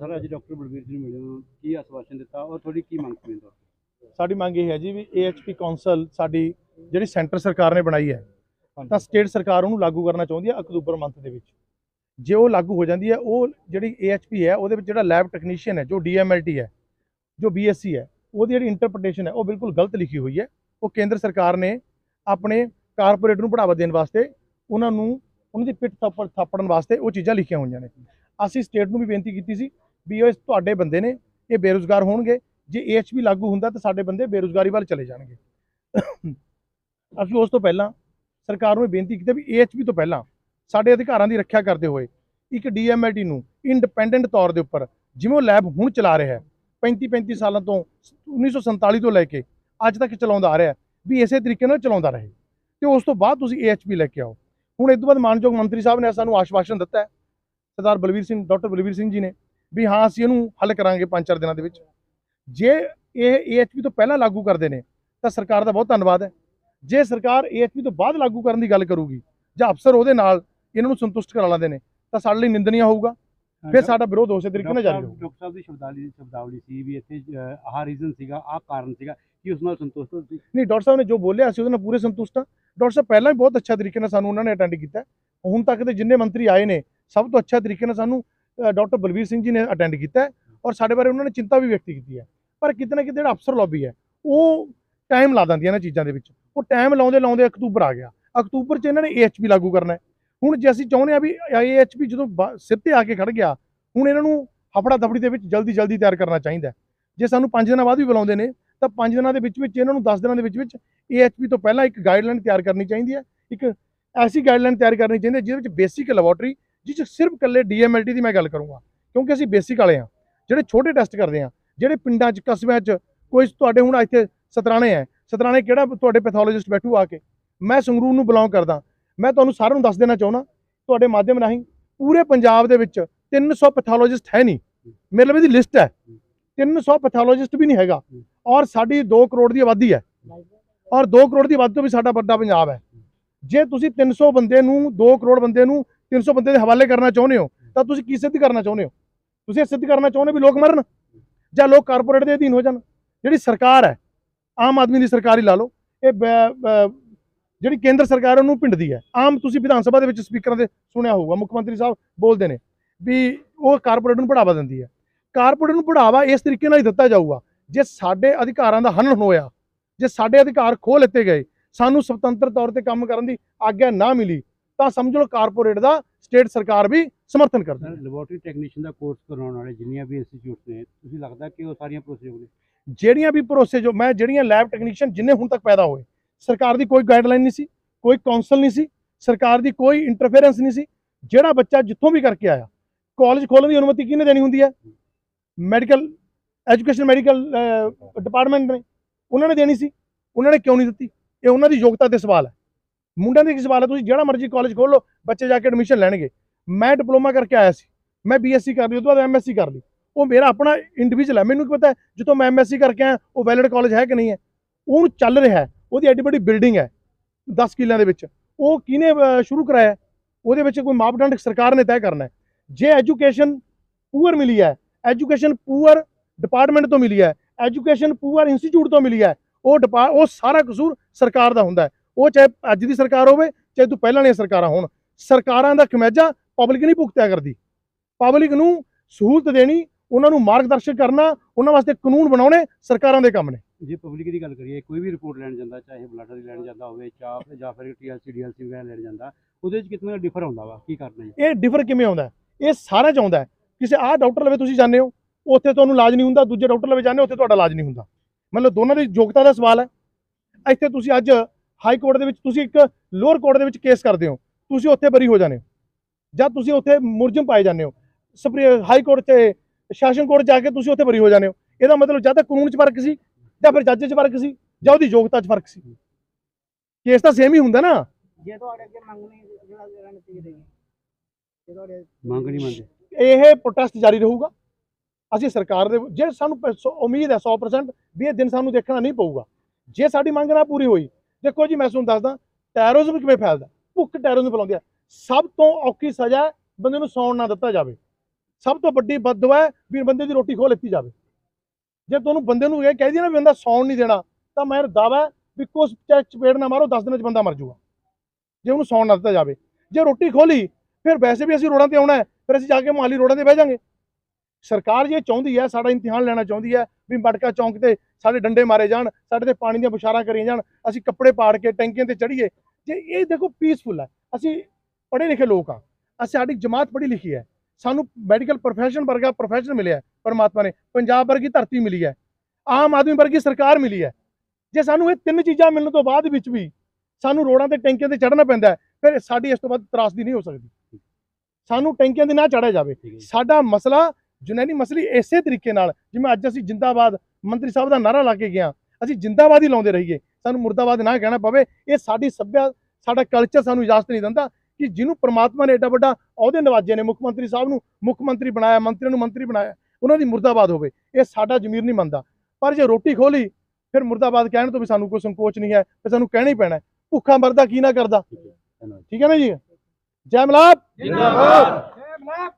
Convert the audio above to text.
Sir ਅੱਜ doctor Balvir ਜੀ ਨੂੰ ਮਿਲੇ ਹੋ। ਕੀ ਆਸ਼ਵਾਸਨ ਦਿੱਤਾ ਔਰ ਤੁਹਾਡੀ ਕੀ ਮੰਗ ਸੀ ਸਾਡੀ ਮੰਗ ਇਹ ਹੈ ਜੀ ਵੀ ਏਐਚਪੀ ਕਾਉਂਸਲ ਸਾਡੀ ਜਿਹੜੀ ਸੈਂਟਰ ਸਰਕਾਰ ਨੇ ਬਣਾਈ ਹੈ ਤਾਂ ਸਟੇਟ ਸਰਕਾਰ ਉਹਨੂੰ ਲਾਗੂ ਕਰਨਾ ਚਾਹੁੰਦੀ ਹੈ ਅਕਤੂਬਰ ਮੰਥ ਦੇ ਵਿੱਚ। ਜੇ ਉਹ ਲਾਗੂ ਹੋ ਜਾਂਦੀ ਹੈ ਉਹ ਜਿਹੜੀ ਏਐਚਪੀ ਹੈ ਉਹਦੇ ਵਿੱਚ ਜਿਹੜਾ ਲੈਬ ਟੈਕਨੀਸ਼ੀਅਨ ਹੈ ਜੋ ਡੀਐਮਐਲਟੀ ਹੈ ਜੋ ਬੀਐਸਸੀ ਹੈ ਉਹਦੀ ਜਿਹੜੀ ਇੰਟਰਪ੍ਰੀਟੇਸ਼ਨ ਹੈ ਉਹ ਬਿਲਕੁਲ ਗਲਤ ਲਿਖੀ ਹੋਈ ਹੈ। ਉਹ ਕੇਂਦਰ ਸਰਕਾਰ ਨੇ ਆਪਣੇ ਕਾਰਪੋਰੇਟ ਨੂੰ ਬੜਾਵਾ ਦੇਣ ਵਾਸਤੇ ਉਹਨਾਂ ਨੂੰ ਉਹਨਾਂ ਦੀ ਪਿੱਠ ਥਾਪੜ ਥਾਪੜਨ ਵਾਸਤੇ ਉਹ ਚੀਜ਼ਾਂ ਲਿਖੀਆਂ ਹੋਈਆਂ ਨੇ। ਅਸੀਂ ਸਟੇਟ ਨੂੰ ਵੀ ਬੇਨਤੀ ਕੀਤੀ ਸੀ ਵੀ ਉਹ ਤੁਹਾਡੇ ਬੰਦੇ ਨੇ, ਇਹ ਬੇਰੁਜ਼ਗਾਰ ਹੋਣਗੇ। ਜੇ ਏਐਚਪੀ ਲਾਗੂ ਹੁੰਦਾ ਤਾਂ ਸਾਡੇ ਬੰਦੇ ਬੇਰੁਜ਼ਗਾਰੀ ਵੱਲ ਚਲੇ ਜਾਣਗੇ। ਅਸੀਂ ਉਸ ਤੋਂ ਪਹਿਲਾਂ ਸਰਕਾਰ ਨੂੰ ਇਹ ਬੇਨਤੀ ਕੀਤੀ ਵੀ ਏਐਚਪੀ ਤੋਂ ਪਹਿਲਾਂ ਸਾਡੇ ਅਧਿਕਾਰਾਂ ਦੀ ਰੱਖਿਆ ਕਰਦੇ ਹੋਏ ਇੱਕ ਡੀਐਮਐਲਟੀ ਨੂੰ ਇੰਡੀਪੈਂਡੈਂਟ ਤੌਰ ਦੇ ਉੱਪਰ ਜਿਵੇਂ ਉਹ ਲੈਬ ਹੁਣ ਚਲਾ ਰਿਹਾ ਹੈ 35 35 ਸਾਲਾਂ ਤੋਂ 1947 ਤੋਂ ਲੈ ਕੇ ਅੱਜ ਤੱਕ ਚਲਾਉਂਦਾ ਆ ਰਿਹਾ ਵੀ ਇਸੇ ਤਰੀਕੇ ਨਾਲ ਚਲਾਉਂਦਾ ਰਹੇ। ਤੇ ਉਸ ਤੋਂ ਬਾਅਦ ਤੁਸੀਂ ਏਐਚਪੀ ਲੈ ਕੇ ਆਓ। ਹੁਣ ਇਸ ਤੋਂ ਬਾਅਦ ਮਾਨਯੋਗ ਮੰਤਰੀ ਸਾਹਿਬ ਨੇ ਸਾਨੂੰ ਆਸ਼ਵਾਸਨ ਦਿੱਤਾ ਹੈ। ਸਰਦਾਰ ਬਲਵੀਰ ਸਿੰਘ, ਡਾਕਟਰ ਬਲਵੀਰ ਸਿੰਘ ਜੀ ਨੇ ਵੀ ਹਾਂ ਅਸੀਂ ਇਹਨੂੰ ਹੱਲ ਕਰਾਂਗੇ ਪੰਜ ਚਾਰ ਦਿਨਾਂ ਦੇ ਵਿੱਚ। ਜੇ ਇਹ ਏਐਚਪੀ ਤੋਂ ਪਹਿਲਾਂ ਲਾਗੂ ਕਰਦੇ ਨੇ ਤਾਂ ਸਰਕਾਰ ਦਾ ਬਹੁਤ ਧੰਨਵਾਦ ਹੈ। ਜੇ ਸਰਕਾਰ ਏਐਚਪੀ ਤੋਂ ਬਾਅਦ ਲਾਗੂ ਕਰਨ ਦੀ ਗੱਲ ਕਰੂਗੀ ਜਾਂ ਅਫਸਰ ਉਹਦੇ ਨਾਲ ਇਹਨਾਂ ਨੂੰ ਸੰਤੁਸ਼ਟ ਕਰਾ ਲੈਂਦੇ ਨੇ ਤਾਂ ਸਾਡੇ ਲਈ ਨਿੰਦਨੀय ਹੋਊਗਾ। ਫਿਰ ਸਾਡਾ ਵਿਰੋਧ ਉਸੇ ਤਰੀਕੇ ਨਾਲ ਜਾਰੀ ਡਾਕਟਰ ਸਾਹਿਬ ਦੀ ਸ਼ਬਦਾਵਲੀ ਸ਼ਬਦਾਵਲੀ ਸੀ ਵੀ ਇੱਥੇ ਆਹ ਰੀਜ਼ਨ ਸੀਗਾ ਆਹ ਕਾਰਨ ਸੀਗਾ ਕਿ ਉਸ ਨਾਲ ਸੰਤੁਸ਼ਟ ਹੋ ਤੁਸੀਂ। ਨਹੀਂ ਡਾਕਟਰ ਸਾਹਿਬ ਨੇ ਜੋ ਬੋਲਿਆ ਅਸੀਂ ਉਹਦੇ ਨਾਲ ਪੂਰੇ ਸੰਤੁਸ਼ਟ ਹਾਂ। ਡਾਕਟਰ ਸਾਹਿਬ ਪਹਿਲਾਂ ਵੀ ਬਹੁਤ ਅੱਛਾ ਤਰੀਕੇ ਨਾਲ ਸਾਨੂੰ ਉਹਨਾਂ ਨੇ ਅਟੈਂਡ ਕੀਤਾ। ਹੁਣ ਤੱਕ ਦੇ ਜਿੰਨੇ ਮੰਤਰੀ ਆਏ ਨੇ ਸਭ ਤੋਂ ਅੱਛਾ ਤਰੀਕੇ ਨਾਲ ਸਾਨੂੰ ਡਾਕਟਰ ਬਲਵੀਰ ਸਿੰਘ ਜੀ ਨੇ ਅਟੈਂਡ ਕੀਤਾ ਔਰ ਸਾਡੇ ਬਾਰੇ ਉਹਨਾਂ ਨੇ ਚਿੰਤਾ ਵੀ ਵਿਅਕਤ ਕੀਤੀ ਹੈ। ਪਰ ਕਿਤੇ ਨਾ ਕਿਤੇ ਜਿਹੜਾ ਅਫਸਰ ਲੌਬੀ ਹੈ, ਉਹ ਟਾਈਮ ਲਾ ਦਿੰਦੀ ਹੈ ਇਹਨਾਂ ਚੀਜ਼ਾਂ ਦੇ ਵਿੱਚ। ਉਹ ਟਾਈਮ ਲਾਉਂਦੇ ਲਾਉਂਦੇ ਅਕਤੂਬਰ ਆ ਗਿਆ। ਅਕਤੂਬਰ 'ਚ ਇਹਨਾਂ ਨੇ ਏਐਚਪੀ ਲਾਗੂ ਕਰਨਾ ਹੈ। ਹੁਣ ਜੇ ਅਸੀਂ ਚਾਹੁੰਦੇ ਆ ਵੀ ਏਐਚਪੀ ਜਦੋਂ ਬਾ- ਸਿਰ ਤੇ ਆ ਕੇ ਖੜ ਗਿਆ, ਹੁਣ ਇਹਨਾਂ ਨੂੰ ਹਫੜਾ ਦਫੜੀ ਦੇ ਵਿੱਚ ਜਲਦੀ ਜਲਦੀ ਤਿਆਰ ਕਰਨਾ ਚਾਹੀਦਾ ਜੇ ਸਾਨੂੰ 5 ਦਿਨਾਂ ਬਾਅਦ ਵੀ ਬੁਲਾਉਂਦੇ ਨੇ, ਤਾਂ 5 ਦਿਨਾਂ ਦੇ ਵਿੱਚ ਵਿੱਚ ਇਹਨਾਂ ਨੂੰ 10 ਦਿਨਾਂ ਦੇ ਵਿੱਚ ਵਿੱਚ ਏਐਚਪੀ ਤੋਂ ਪਹਿਲਾਂ ਇੱਕ ਗਾਈਡਲਾਈਨ ਤਿਆਰ ਕਰਨੀ ਚਾਹੀਦੀ ਹੈ। ਇੱਕ ਐਸੀ ਗਾਈਡਲਾਈਨ ਤਿਆਰ ਕਰਨੀ ਚਾਹੀਦੀ ਹੈ, ਜਿਹਦੇ ਵਿੱਚ ਬੇਸਿਕ ਲੈਬੋਰਟਰੀ ਜਿਸ 'ਚ ਸਿਰਫ ਇਕੱਲੇ ਡੀਐਮਐਲਟੀ ਦੀ ਮੈਂ ਗੱਲ ਕਰੂੰਗਾ, ਕਿਉਂਕਿ ਅਸੀਂ ਬੇਸਿਕ ਵਾਲੇ ਆ ਜਿਹੜੇ ਛੋਟੇ ਟੈਸਟ ਕਰਦੇ ਆ ਜਿਹੜੇ ਪਿੰਡਾਂ 'ਚ, ਕਸਬਿਆਂ 'ਚ, ਕੋਈ ਤੁਹਾਡੇ ਹੁਣ ਇੱਥੇ ਸਤਰਾਣੇ ਹੈ, ਸਤਰਾਣੇ ਕਿਹੜਾ ਤੁਹਾਡੇ ਪੈਥੋਲੋਜਿਸਟ ਬੈਠੂ ਆ ਕੇ, ਮੈਂ ਸੰਗਰੂਰ ਨੂੰ ਬਿਲੋਂਗ ਕਰਦਾ, ਮੈਂ ਤੁਹਾਨੂੰ ਸਾਰਿਆਂ ਨੂੰ ਦੱਸ ਦੇਣਾ ਚਾਹੁੰਦਾ, ਤੁਹਾਡੇ ਮਾਧਿਅਮ ਰਾਹੀਂ ਪੂਰੇ ਪੰਜਾਬ ਦੇ ਵਿੱਚ 300 ਪੈਥੋਲੋਜਿਸਟ ਹੈ ਨਹੀਂ, ਮੇਰੇ ਲਈ ਦੀ ਲਿਸਟ ਹੈ 300 ਪੈਥੋਲੋਜਿਸਟ ਵੀ ਨਹੀਂ ਹੈਗਾ, ਔਰ ਸਾਡੀ 2 ਕਰੋੜ ਦੀ ਆਬਾਦੀ ਹੈ, ਔਰ 2 ਕਰੋੜ ਦੀ ਆਬਾਦੀ ਤੋਂ ਵੀ ਸਾਡਾ ਵੱਡਾ ਪੰਜਾਬ ਹੈ, ਜੇ ਤੁਸੀਂ 300 ਬੰਦੇ ਨੂੰ 2 ਕਰੋੜ ਬੰਦੇ ਨੂੰ 300 ਬੰਦੇ ਦੇ ਹਵਾਲੇ ਕਰਨਾ ਚਾਹੁੰਦੇ ਹੋ, ਤਾਂ ਤੁਸੀਂ ਕੀ ਸਿੱਧ ਕਰਨਾ ਚਾਹੁੰਦੇ ਹੋ? ਤੁਸੀਂ ਇਹ ਸਿੱਧ ਕਰਨਾ ਚਾਹੁੰਦੇ ਹੋ ਵੀ ਲੋਕ ਮਰਨ? ਜਾਂ ਲੋਕ ਕਾਰਪੋਰੇਟ ਦੇ ਅਧੀਨ ਹੋ ਜਾਣ? ਜਿਹੜੀ ਸਰਕਾਰ ਹੈ, ਆਮ ਆਦਮੀ ਦੀ ਸਰਕਾਰ ਹੀ ਲਾ ਲਓ, ਇਹ ਬ- ਜਿਹੜੀ ਕੇਂਦਰ ਸਰਕਾਰ ਹੈ, ਉਹਨੂੰ ਪਿੰਡਦੀ ਹੈ। ਆਮ ਤੁਸੀਂ ਵਿਧਾਨ ਸਭਾ ਦੇ ਵਿੱਚ ਸਪੀਕਰਾਂ ਦੇ ਸੁਣਿਆ ਹੋਊਗਾ, ਮੁੱਖ ਮੰਤਰੀ ਸਾਹਿਬ ਬੋਲਦੇ ਨੇ ਵੀ ਉਹ ਕਾਰਪੋਰੇਟ ਨੂੰ ਬੜਾਵਾ ਦਿੰਦੀ ਹੈ। ਕਾਰਪੋਰੇਟ ਨੂੰ ਬੜਾਵਾ ਇਸ ਤਰੀਕੇ ਨਾਲ ਹੀ ਦਿੱਤਾ ਜਾਊਗਾ, ਜੇ ਸਾਡੇ ਅਧਿਕਾਰਾਂ ਦਾ ਹਨਨ ਹੋਇਆ, ਜੇ ਸਾਡੇ ਅਧਿਕਾਰ ਖੋਹ ਲਿੱਤੇ ਗਏ, ਸਾਨੂੰ ਸੁਤੰਤਰ ਤੌਰ ਤੇ ਕੰਮ ਕਰਨ ਦੀ ਆਗਿਆ ਨਾ ਮਿਲੀ ਤਾਂ ਸਮਝ ਲਓ ਕਾਰਪੋਰੇਟ ਦਾ ਸਟੇਟ ਸਰਕਾਰ ਵੀ ਸਮਰਥਨ ਕਰਦੀ ਹੈ। ਲੈਬੋਰਟਰੀ ਟੈਕਨੀਸ਼ੀਅਨ ਦਾ ਕੋਰਸ ਕਰਾਉਣ ਵਾਲੇ ਜਿੰਨੀਆਂ ਵੀ ਇੰਸਟੀਚਿਊਟਸ ਨੇ ਤੁਸੀਂ ਲੱਗਦਾ ਕਿ ਉਹ ਸਾਰੀਆਂ ਭਰੋਸੇਯੋਗ ਨੇ? ਜਿਹੜੀਆਂ ਵੀ ਭਰੋਸੇ ਜੋ ਮੈਂ ਜਿਹੜੀਆਂ ਲੈਬ ਟੈਕਨੀਸ਼ੀਅਨ ਜਿੰਨੇ ਹੁਣ ਤੱਕ ਪੈਦਾ ਹੋਏ ਸਰਕਾਰ ਦੀ ਕੋਈ ਗਾਈਡਲਾਈਨ ਨਹੀਂ ਸੀ ਕੋਈ ਕਾਉਂਸਲ ਨਹੀਂ ਸੀ ਸਰਕਾਰ ਦੀ ਕੋਈ ਇੰਟਰਫੇਰੈਂਸ ਨਹੀਂ ਸੀ ਜਿਹੜਾ ਬੱਚਾ ਜਿੱਥੋਂ ਵੀ ਕਰਕੇ ਆਇਆ ਕਾਲਜ ਖੋਲ੍ਹਣ ਦੀ ਅਨੁਮਤੀ ਕਿਹਨੇ ਦੇਣੀ ਹੁੰਦੀ ਹੈ? ਮੈਡੀਕਲ ਐਜੂਕੇਸ਼ਨ ਮੈਡੀਕਲ ਡਿਪਾਰਟਮੈਂਟ ਨੇ ਉਹਨਾਂ ਨੇ ਦੇਣੀ ਸੀ ਉਹਨਾਂ ਨੇ ਕਿਉਂ ਨਹੀਂ ਦਿੱਤੀ? ਇਹ ਉਹਨਾਂ ਦੀ ਯੋਗਤਾ ਤੇ ਸਵਾਲ ਹੈ। ਮੁੰਡਿਆਂ ਦੀ ਕੀ ਸਵਾਲ ਹੈ? ਤੁਸੀਂ ਜਿਹੜਾ ਮਰਜ਼ੀ ਕਾਲਜ ਖੋਲ ਲਓ, ਬੱਚੇ ਜਾ ਕੇ ਐਡਮਿਸ਼ਨ ਲੈਣਗੇ। ਮੈਂ ਡਿਪਲੋਮਾ ਕਰਕੇ ਆਇਆ ਸੀ। ਮੈਂ ਬੀਐਸਸੀ ਕਰ ਲਈ ਉਸ ਤੋਂ ਬਾਅਦ ਐਮਐਸਸੀ ਕਰ ਲਈ। ਉਹ ਮੇਰਾ ਆਪਣਾ ਇੰਡੀਵਿਜੂਅਲ ਹੈ। ਮੈਨੂੰ ਕੀ ਪਤਾ ਹੈ, ਜਿੱਥੋਂ ਮੈਂ ਐਮਐਸਸੀ ਕਰਕੇ ਆਇਆ, ਉਹ ਵੈਲਿਡ ਕਾਲਜ ਹੈ ਕਿ ਨਹੀਂ ਹੈ? ਉਹ ਚੱਲ ਰਿਹਾ ਉਹਦੀ ਐਡੀ ਵੱਡੀ ਬਿਲਡਿੰਗ ਹੈ 10 ਕਿੱਲਿਆਂ ਦੇ ਵਿੱਚ। ਉਹ ਕਿਹਨੇ ਸ਼ੁਰੂ ਕਰਾਇਆ? ਉਹਦੇ ਵਿੱਚ ਕੋਈ ਮਾਪਦੰਡ ਸਰਕਾਰ ਨੇ ਤੈਅ ਕਰਨਾ ਹੈ। ਜੇ ਐਜੂਕੇਸ਼ਨ ਪੂਅਰ ਮਿਲੀ ਹੈ ਐਜੂਕੇਸ਼ਨ ਪੂਅਰ ਡਿਪਾਰਟਮੈਂਟ ਤੋਂ ਮਿਲੀ ਹੈ ਐਜੂਕੇਸ਼ਨ ਪੂਅਰ ਇੰਸਟੀਚਿਊਟ ਤੋਂ ਮਿਲੀ ਹੈ, ਉਹ ਡਿਪਾ- ਉਹ ਸਾਰਾ ਕਸੂਰ ਸਰਕਾਰ ਦਾ ਹੁੰਦਾ ਹੈ। ਉਹ ਚਾਹੇ ਅੱਜ ਦੀ ਸਰਕਾਰ ਹੋਵੇ ਚਾਹੇ ਤੋਂ ਪਹਿਲਾਂ ਵਾਲੀਆਂ ਸਰਕਾਰਾਂ ਹੋਣ। ਸਰਕਾਰਾਂ ਦਾ ਖਮਿਆਜਾ ਪਬਲਿਕ ਨਹੀਂ ਭੁਗਤਿਆ ਕਰਦੀ। ਪਬਲਿਕ ਨੂੰ ਸਹੂਲਤ ਦੇਣੀ ਉਹਨਾਂ ਨੂੰ ਮਾਰਗਦਰਸ਼ਨ ਕਰਨਾ ਉਹਨਾਂ ਵਾਸਤੇ ਕਾਨੂੰਨ ਬਣਾਉਣੇ ਸਰਕਾਰਾਂ ਦੇ ਕੰਮ ਨੇ। ਜੇ ਪਬਲਿਕ ਦੀ ਗੱਲ ਕਰੀਏ ਕੋਈ ਵੀ ਰਿਪੋਰਟ ਲੈਣ ਜਾਂਦਾ ਚਾਹੇ ਬਲੱਡ ਦੀ ਲੈਣ ਜਾਂਦਾ ਹੋਵੇ ਚਾਹ ਜਾਂ ਫਿਰ ਟੀਐਲਸੀ ਡੀਐਲਸੀ ਵਗੈਰਾ ਲੈਣ ਜਾਂਦਾ ਉਹਦੇ ਵਿੱਚ ਕਿਤਨਾ ਡਿਫਰ ਹੁੰਦਾ ਵਾ? ਕੀ ਕਰਨਾ ਜੀ? ਇਹ ਡਿਫਰ ਕਿਵੇਂ ਆਉਂਦਾ? ਇਹ ਸਾਰਾ ਚ ਆਉਂਦਾ। ਕਿਸੇ ਆਹ ਡਾਕਟਰ ਲਵੇ ਤੁਸੀਂ ਜਾਂਦੇ ਹੋ ਉੱਥੇ ਤੁਹਾਨੂੰ ਇਲਾਜ ਨਹੀਂ ਹੁੰਦਾ ਦੂਜੇ ਡਾਕਟਰ ਲਵੇ ਜਾਂਦੇ ਹੋ ਉੱਥੇ ਤੁਹਾਡਾ ਇਲਾਜ ਨਹੀਂ ਹੁੰਦਾ। ਮਤਲਬ ਦੋਨਾਂ ਦੀ ਯੋਗਤਾ ਦਾ ਸਵਾਲ ਹੈ। ਇੱਥੇ ਤੁਸੀਂ ਅੱਜ ਹਾਈ ਕੋਰਟ ਦੇ ਵਿੱਚ ਤੁਸੀਂ ਇੱਕ ਲੋਅਰ ਕੋਰਟ ਦੇ ਵਿੱਚ ਕੇਸ ਕਰਦੇ ਹੋ ਤੁਸੀਂ ਉੱਥੇ ਬਰੀ ਹੋ ਜਾਂਦੇ ਹੋ ਜਾਂ ਤੁਸੀਂ ਉੱਥੇ ਮੁਰਜਮ ਪਾਏ ਜਾਂਦੇ ਹੋ। ਸੁਪਰੀ ਹਾਈ ਕੋਰਟ ਤੇ ਸ਼ਾਸਨ ਕੋਰਟ ਜਾ ਕੇ ਤੁਸੀਂ ਉੱਥੇ ਬਰੀ ਹੋ ਜਾਂਦੇ ਹੋ। ਇਹਦਾ ਮਤਲਬ ਜਾਂ ਤਾਂ ਕਾਨੂੰਨ 'ਚ ਫ਼ਰਕ ਸੀ ਜਾਂ ਫਿਰ ਜੱਜ 'ਚ ਫ਼ਰਕ ਸੀ ਜਾਂ ਉਹਦੀ ਯੋਗਤਾ 'ਚ ਫ਼ਰਕ ਸੀ। ਕੇਸ ਤਾਂ ਸੇਮ ਹੀ ਹੁੰਦਾ ਨਾ। ਜੇ ਤੁਹਾਡੇ ਅੱਗੇ ਮੰਗਣੀ ਜਿਹੜਾ ਜਿਹੜਾ ਨਤੀਜੇ ਦੇਗੀ ਜੇ ਤੁਹਾਡੇ ਮੰਗ ਨਹੀਂ ਮੰਨਦੇ। ਇਹ ਪ੍ਰੋਟੈਸਟ ਜਾਰੀ ਰਹੂਗਾ। ਅਸੀਂ ਸਰਕਾਰ ਦੇ ਜੇ ਸਾਨੂੰ ਉਮੀਦ ਹੈ 100% ਵੀ ਇਹ ਦਿਨ ਸਾਨੂੰ ਦੇਖਣਾ ਨਹੀਂ ਪਊਗਾ। ਜੇ ਸਾਡੀ ਮੰਗ ਨਾ ਪੂਰੀ ਹੋਈ ਦੇਖੋ ਜੀ, ਮੈਂ ਤੁਹਾਨੂੰ ਦੱਸਦਾ ਟੈਰੋਰਿਜ਼ਮ ਕਿਵੇਂ ਫੈਲਦਾ? ਭੁੱਖ ਟੈਰੋਰਿਜ਼ਮ ਫੈਲਾਉਂਦੀ ਹੈ ਸਭ ਤੋਂ ਔਖੀ ਸਜ਼ਾ ਹੈ ਬੰਦੇ ਨੂੰ ਸੌਣ ਨਾ ਦਿੱਤਾ ਜਾਵੇ। ਸਭ ਤੋਂ ਵੱਡੀ ਬਦਦੁਆ ਹੈ ਵੀ ਬੰਦੇ ਦੀ ਰੋਟੀ ਖੋਹ ਲੈਤੀ ਜਾਵੇ। ਜੇ ਤੁਹਾਨੂੰ ਬੰਦੇ ਨੂੰ ਇਹ ਕਹਿ ਦਈਏ ਨਾ ਵੀ ਬੰਦਾ ਸੌਣ ਨਹੀਂ ਦੇਣਾ, ਤਾਂ ਮੈਂ ਦਾਵਾ ਹੈ ਵੀ ਕੁਛ ਚਾਹੇ ਚਪੇੜ ਨਾ ਮਾਰੋ 10 ਦਿਨਾਂ ਚ ਬੰਦਾ ਮਰ ਜਾਊਗਾ ਜੇ ਉਹਨੂੰ ਸੌਣ ਨਾ ਦਿੱਤਾ ਜਾਵੇ। ਜੇ ਰੋਟੀ ਖੋਲੀ ਫਿਰ ਵੈਸੇ ਵੀ ਅਸੀਂ ਰੋਡਾਂ ਤੇ ਆਉਣਾ ਹੈ, ਫਿਰ ਅਸੀਂ ਜਾ ਕੇ ਮੋਹਾਲੀ ਰੋਡਾਂ ਤੇ ਬਹਿ ਜਾਾਂਗੇ। ਸਰਕਾਰ ਜੇ ਚਾਹੁੰਦੀ ਹੈ ਸਾਡਾ ਇਮਤਿਹਾਨ ਲੈਣਾ ਚਾਹੁੰਦੀ ਹੈ ਵੀ ਮਟਕਾ ਚੌਂਕ ਤੇ ਸਾਡੇ ਡੰਡੇ ਮਾਰੇ ਜਾਣ ਸਾਡੇ ਤੇ ਪਾਣੀ ਦੀਆਂ ਬੁਸ਼ਾਰਾਂ ਕਰੀਆਂ ਜਾਣ ਅਸੀਂ ਕੱਪੜੇ ਪਾੜ ਕੇ ਟੈਂਕੀਆਂ ਤੇ ਚੜੀਏ ਜੇ ਇਹ ਦੇਖੋ ਪੀਸਫੁਲ ਹੈ ਅਸੀਂ ਪੜ੍ਹੇ ਲਿਖੇ ਲੋਕ ਆ ਅਸੀਂ ਸਾਡੀ ਜਮਾਤ ਪੜ੍ਹੀ ਲਿਖੀ ਹੈ। ਸਾਨੂੰ ਮੈਡੀਕਲ ਪ੍ਰੋਫੈਸ਼ਨ ਵਰਗਾ ਪ੍ਰੋਫੈਸ਼ਨ ਮਿਲਿਆ ਪਰਮਾਤਮਾ ਨੇ। ਪੰਜਾਬ ਵਰਗੀ ਧਰਤੀ ਮਿਲੀ ਹੈ ਆਮ ਆਦਮੀ ਵਰਗੀ ਸਰਕਾਰ ਮਿਲੀ ਹੈ। ਜੇ ਸਾਨੂੰ ਇਹ ਤਿੰਨ ਚੀਜ਼ਾਂ ਮਿਲਣ ਤੋਂ ਬਾਅਦ ਵਿੱਚ ਵੀ ਸਾਨੂੰ ਰੋਡਾਂ ਤੇ ਟੈਂਕੀਆਂ ਤੇ ਚੜ੍ਹਨਾ ਪੈਂਦਾ ਫਿਰ ਸਾਡੀ ਇਸ ਤੋਂ ਬਾਅਦ ਤਰਾਸਦੀ ਨਹੀਂ ਹੋ ਸਕਦੀ। ਸਾਨੂੰ ਟੈਂਕੀਆਂ ਤੇ ਨਾ ਚੜ੍ਹਿਆ ਜਾਵੇ। ਸਾਡਾ ਮਸਲਾ ਜੁਨੈਨੀ ਮਸਲੀ ਇਸੇ ਤਰੀਕੇ ਨਾਲ ਜਿਵੇਂ ਅੱਜ ਅਸੀਂ ਜਿੰਦਾਬਾਦ ਮੰਤਰੀ ਸਾਹਿਬ ਦਾ ਨਾਰਾ ਲਾ ਕੇ ਗਿਆ ਅਸੀਂ ਜਿੰਦਾਬਾਦ ਹੀ ਲਾਉਂਦੇ ਰਹੀਏ ਸਾਨੂੰ ਮੁਰਦਾਬਾਦ ਨਾ ਕਹਿਣਾ ਪਵੇ ਇਹ ਸਾਡੀ ਸੱਭਿਆ ਸਾਡਾ ਕਲਚਰ ਸਾਨੂੰ ਇਜਾਜ਼ਤ ਨਹੀਂ ਦਿੰਦਾ ਕਿ ਜਿਹਨੂੰ ਪ੍ਰਮਾਤਮਾ ਨੇ ਏਡਾ ਵੱਡਾ ਅਹੁਦੇ ਨਵਾਜੇ ਨੇ ਮੁੱਖ ਮੰਤਰੀ ਸਾਹਿਬ ਨੂੰ ਮੁੱਖ ਮੰਤਰੀ ਬਣਾਇਆ ਮੰਤਰੀਆਂ ਨੂੰ ਮੰਤਰੀ ਬਣਾਇਆ ਉਹਨਾਂ ਦੀ ਮੁਰਦਾਬਾਦ ਹੋਵੇ ਇਹ ਸਾਡਾ ਜ਼ਮੀਰ ਨਹੀਂ ਮੰਨਦਾ। ਪਰ ਜੇ ਰੋਟੀ ਖੋਲੀ ਫਿਰ ਮੁਰਦਾਬਾਦ ਕਹਿਣ ਤੋਂ ਵੀ ਸਾਨੂੰ ਕੋਈ ਸੰਕੋਚ ਨਹੀਂ ਹੈ ਫਿਰ ਸਾਨੂੰ ਕਹਿਣਾ ਹੀ ਪੈਣਾ। ਭੁੱਖਾ ਮਰਦਾ ਕੀ ਨਾ ਕਰਦਾ? ਠੀਕ ਹੈ ਨਾ ਜੀ? ਜੈ ਮਲਾਪ! ਜਿੰਦਾਬਾਦ। ਜੈ ਮਲਾਪ!